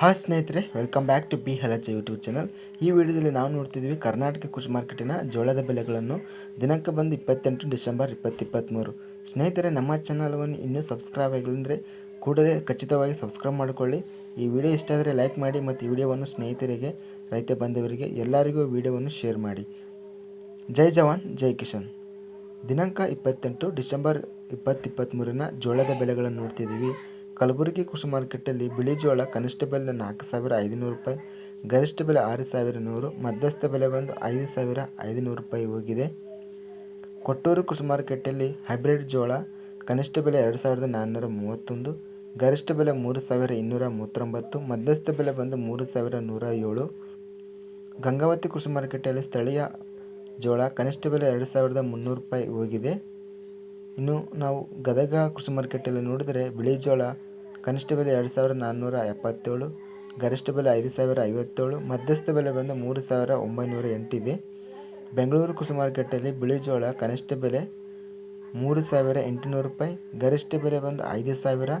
Hi ಸ್ನೇಹಿತರೆ welcome back to B ಹಲಚ YouTube channel ಈ ವಿಡಿಯೋದಲ್ಲಿ ನಾವು ನೋಡ್ತಿದ್ದೀವಿ ಕರ್ನಾಟಕ ಕೃಷಿ ಮಾರ್ಕೆಟಿನ ಜೋಳದ ಬೆಲೆಗಳನ್ನು ದಿನಾಂಕ ಬಂದು ಇಪ್ಪತ್ತೆಂಟು ಡಿಸೆಂಬರ್ ಇಪ್ಪತ್ತಿಪ್ಪತ್ತ್ಮೂರು ಸ್ನೇಹಿತರೆ, ನಮ್ಮ ಚಾನಲನ್ನು ಇನ್ನೂ ಸಬ್ಸ್ಕ್ರೈಬ್ ಆಗಿಲ್ಲಂದರೆ ಕೂಡಲೇ ಖಚಿತವಾಗಿ ಸಬ್ಸ್ಕ್ರೈಬ್ ಮಾಡಿಕೊಳ್ಳಿ. ಈ ವಿಡಿಯೋ ಇಷ್ಟ ಆದರೆ ಲೈಕ್ ಮಾಡಿ ಮತ್ತು ಈ ವಿಡಿಯೋವನ್ನು ಸ್ನೇಹಿತರಿಗೆ, ರೈತ ಬಂಧುವರಿಗೆ ಎಲ್ಲರಿಗೂ ವಿಡಿಯೋವನ್ನು ಶೇರ್ ಮಾಡಿ. ಜೈ ಜವಾನ್, ಜೈ ಕಿಶನ್ ದಿನಾಂಕ ಇಪ್ಪತ್ತೆಂಟು ಡಿಸೆಂಬರ್ ಇಪ್ಪತ್ತಿಪ್ಪತ್ತ್ಮೂರನ ಜೋಳದ ಬೆಲೆಗಳನ್ನು ನೋಡ್ತಿದ್ದೀವಿ. ಕಲಬುರಗಿ ಕೃಷಿ ಮಾರ್ಕೆಟಲ್ಲಿ ಬಿಳಿ ಜೋಳ ಕನಿಷ್ಠ ಬೆಲೆ ನಾಲ್ಕು ಸಾವಿರ ಐದುನೂರು ರೂಪಾಯಿ, ಗರಿಷ್ಠ ಬೆಲೆ ಆರು ಸಾವಿರ ನೂರು, ಮಧ್ಯಸ್ಥ ಬೆಲೆ ಬಂದು ಐದು ಸಾವಿರ ಐದುನೂರು ರೂಪಾಯಿ ಹೋಗಿದೆ. ಕೊಟ್ಟೂರು ಕೃಷಿ ಮಾರುಕಟ್ಟೆಯಲ್ಲಿ ಹೈಬ್ರಿಡ್ ಜೋಳ ಕನಿಷ್ಠ ಬೆಲೆ ಎರಡು ಸಾವಿರದ ನಾನ್ನೂರ ಮೂವತ್ತೊಂದು, ಗರಿಷ್ಠ ಬೆಲೆ ಮೂರು ಸಾವಿರ ಇನ್ನೂರ ಮೂವತ್ತೊಂಬತ್ತು, ಮಧ್ಯಸ್ಥ ಬೆಲೆ ಬಂದು ಮೂರು ಸಾವಿರ ನೂರ ಏಳು. ಗಂಗಾವತಿ ಕೃಷಿ ಮಾರುಕಟ್ಟೆಯಲ್ಲಿ ಸ್ಥಳೀಯ ಜೋಳ ಕನಿಷ್ಠ ಬೆಲೆ ಎರಡು ಸಾವಿರದ ಮುನ್ನೂರು ರೂಪಾಯಿ ಹೋಗಿದೆ. ಇನ್ನು ನಾವು ಗದಗ ಕೃಷಿ ಮಾರ್ಕೆಟಲ್ಲಿ ನೋಡಿದರೆ ಬಿಳಿ ಜೋಳ ಕನಿಷ್ಠ ಬೆಲೆ ಎರಡು ಸಾವಿರದ ನಾನ್ನೂರ ಎಪ್ಪತ್ತೇಳು, ಗರಿಷ್ಠ ಬೆಲೆ ಐದು ಸಾವಿರ ಐವತ್ತೇಳು, ಮಧ್ಯಸ್ಥ ಬೆಲೆ ಬಂದು ಮೂರು ಸಾವಿರ ಒಂಬೈನೂರ ಎಂಟಿದೆ ಬೆಂಗಳೂರು ಕೃಷಿ ಮಾರುಕಟ್ಟೆಯಲ್ಲಿ ಬಿಳಿ ಜೋಳ ಕನಿಷ್ಠ ಬೆಲೆ ಮೂರು ಸಾವಿರ ಎಂಟುನೂರು ರೂಪಾಯಿ, ಗರಿಷ್ಠ ಬೆಲೆ ಬಂದು ಐದು ಸಾವಿರ,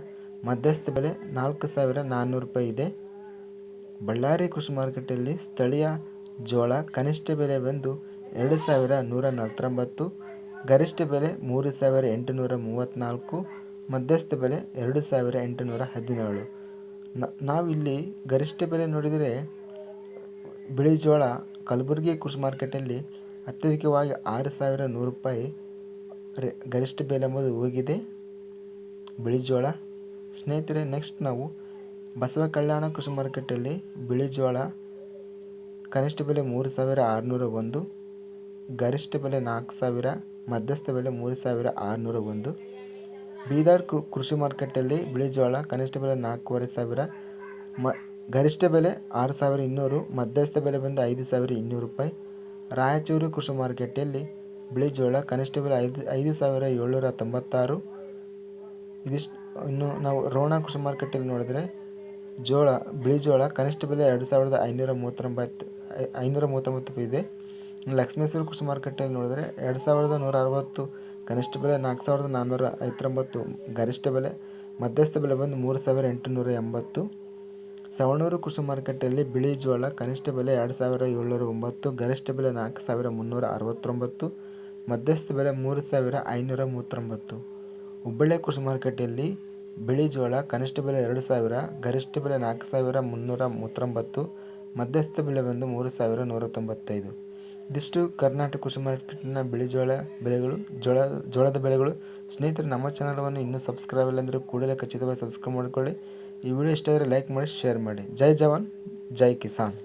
ಮಧ್ಯಸ್ಥ ಬೆಲೆ ನಾಲ್ಕು ಸಾವಿರ ನಾನ್ನೂರು ರೂಪಾಯಿ ಇದೆ. ಬಳ್ಳಾರಿ ಕೃಷಿ ಮಾರುಕಟ್ಟೆಯಲ್ಲಿ ಸ್ಥಳೀಯ ಜೋಳ ಕನಿಷ್ಠ ಬೆಲೆ ಬಂದು ಎರಡು ಸಾವಿರ ನೂರ ನಲವತ್ತೊಂಬತ್ತು, ಗರಿಷ್ಠ ಬೆಲೆ ಮೂರು ಸಾವಿರ ಎಂಟುನೂರ ಮೂವತ್ತ್ನಾಲ್ಕು ಮಧ್ಯಸ್ಥ ಬೆಲೆ ಎರಡು ಸಾವಿರ ಎಂಟುನೂರ ಹದಿನೇಳು. ನಾವಿಲ್ಲಿ ಗರಿಷ್ಠ ಬೆಲೆ ನೋಡಿದರೆ ಬಿಳಿ ಜೋಳ ಕಲಬುರಗಿ ಕೃಷಿ ಮಾರ್ಕೆಟಲ್ಲಿ ಅತ್ಯಧಿಕವಾಗಿ ಆರು ಸಾವಿರ ನೂರು ರೂಪಾಯಿ ಗರಿಷ್ಠ ಬೆಲೆ ಎಂಬುದು ಹೋಗಿದೆ. ಬಿಳಿ ಜೋಳ. ಸ್ನೇಹಿತರೆ ನೆಕ್ಸ್ಟ್ ನಾವು ಬಸವ ಕಲ್ಯಾಣ ಕೃಷಿ ಮಾರ್ಕೆಟಲ್ಲಿ ಬಿಳಿ ಜೋಳ ಕನಿಷ್ಠ ಬೆಲೆ ಮೂರು ಸಾವಿರ ಆರುನೂರ ಒಂದು, ಗರಿಷ್ಠ ಬೆಲೆ ನಾಲ್ಕು ಸಾವಿರ, ಮಧ್ಯಸ್ಥ ಬೆಲೆ ಮೂರು ಸಾವಿರ ಆರುನೂರ ಒಂದು. ಬೀದರ್ ಕೃಷಿ ಮಾರುಕಟ್ಟೆಯಲ್ಲಿ ಬಿಳಿ ಜೋಳ ಕನಿಷ್ಠ ಬೆಲೆ ನಾಲ್ಕೂವರೆ ಸಾವಿರ, ಮ, ಗರಿಷ್ಠ ಬೆಲೆ ಆರು ಸಾವಿರ ಇನ್ನೂರು, ಮಧ್ಯಸ್ಥ ಬೆಲೆ ಬಂದು ಐದು ಸಾವಿರ ಇನ್ನೂರು ರೂಪಾಯಿ. ರಾಯಚೂರು ಕೃಷಿ ಮಾರ್ಕೆಟಲ್ಲಿ ಬಿಳಿ ಜೋಳ ಕನಿಷ್ಠ ಬೆಲೆ ಐದು ಐದು ಸಾವಿರ ಏಳ್ನೂರ ತೊಂಬತ್ತಾರು. ಇದಿಷ್ಟು, ಇನ್ನು ನಾವು ರೋಣ ಕೃಷಿ ಮಾರುಕಟ್ಟೆಯಲ್ಲಿ ನೋಡಿದ್ರೆ ಜೋಳ ಬಿಳಿ ಜೋಳ ಕನಿಷ್ಠ ಬೆಲೆ ಎರಡು ಸಾವಿರದ ಐನೂರ ಮೂವತ್ತೊಂಬತ್ತು ಐನೂರ ಮೂವತ್ತೊಂಬತ್ತು ಇದೆ. ಲಕ್ಷ್ಮೇಶ್ವರ ಕೃಷಿ ಮಾರುಕಟ್ಟೆಯಲ್ಲಿ ನೋಡಿದ್ರೆ ಎರಡು ಸಾವಿರದ ನೂರ ಅರವತ್ತು ಕನಿಷ್ಠ ಬೆಲೆ ನಾಲ್ಕು ಸಾವಿರದ ನಾನ್ನೂರ ಐವತ್ತೊಂಬತ್ತು, ಗರಿಷ್ಠ ಬೆಲೆ ಮಧ್ಯಸ್ಥ ಬೆಲೆ ಬಂದು ಮೂರು ಸಾವಿರ ಎಂಟುನೂರ ಎಂಬತ್ತು. ಸವಣೂರು ಕೃಷಿ ಮಾರುಕಟ್ಟೆಯಲ್ಲಿ ಬಿಳಿ ಜೋಳ ಕನಿಷ್ಠ ಬೆಲೆ ಎರಡು ಸಾವಿರ ಏಳ್ನೂರ ಒಂಬತ್ತು, ಗರಿಷ್ಠ ಬೆಲೆ ನಾಲ್ಕು ಸಾವಿರ ಮುನ್ನೂರ ಅರವತ್ತೊಂಬತ್ತು, ಮಧ್ಯಸ್ಥ ಬೆಲೆ ಮೂರು ಸಾವಿರ ಐನೂರ ಮೂವತ್ತೊಂಬತ್ತು. ಹುಬ್ಬಳ್ಳಿ ಕೃಷಿ ಮಾರುಕಟ್ಟೆಯಲ್ಲಿ ಬಿಳಿ ಜೋಳ ಕನಿಷ್ಠ ಬೆಲೆ ಎರಡು ಸಾವಿರ, ಗರಿಷ್ಠ ಬೆಲೆ ನಾಲ್ಕು ಸಾವಿರ ಮುನ್ನೂರ ಮೂವತ್ತೊಂಬತ್ತು, ಮಧ್ಯಸ್ಥ ಬೆಲೆ ಬಂದು ಮೂರು ಸಾವಿರ ನೂರ ತೊಂಬತ್ತೈದು ಇದಿಷ್ಟು ಕರ್ನಾಟಕ ಕೃಷಿ ಮಾರ್ಕೆಟ್ನ ಬಿಳಿ ಜೋಳ ಬೆಳೆಗಳು ಜೋಳ, ಜೋಳದ ಬೆಳೆಗಳು ಸ್ನೇಹಿತರೆ, ನಮ್ಮ ಚಾನಲವನ್ನು ಇನ್ನೂ ಸಬ್ಸ್ಕ್ರೈಬ್ ಇಲ್ಲ ಅಂದರೆ ಕೂಡಲೇ ಖಚಿತವಾಗಿ ಸಬ್ಸ್ಕ್ರೈಬ್ ಮಾಡಿಕೊಳ್ಳಿ. ಈ ವಿಡಿಯೋ ಇಷ್ಟ ಆದರೆ ಲೈಕ್ ಮಾಡಿ, ಶೇರ್ ಮಾಡಿ. ಜೈ ಜವಾನ್, ಜೈ ಕಿಸಾನ್.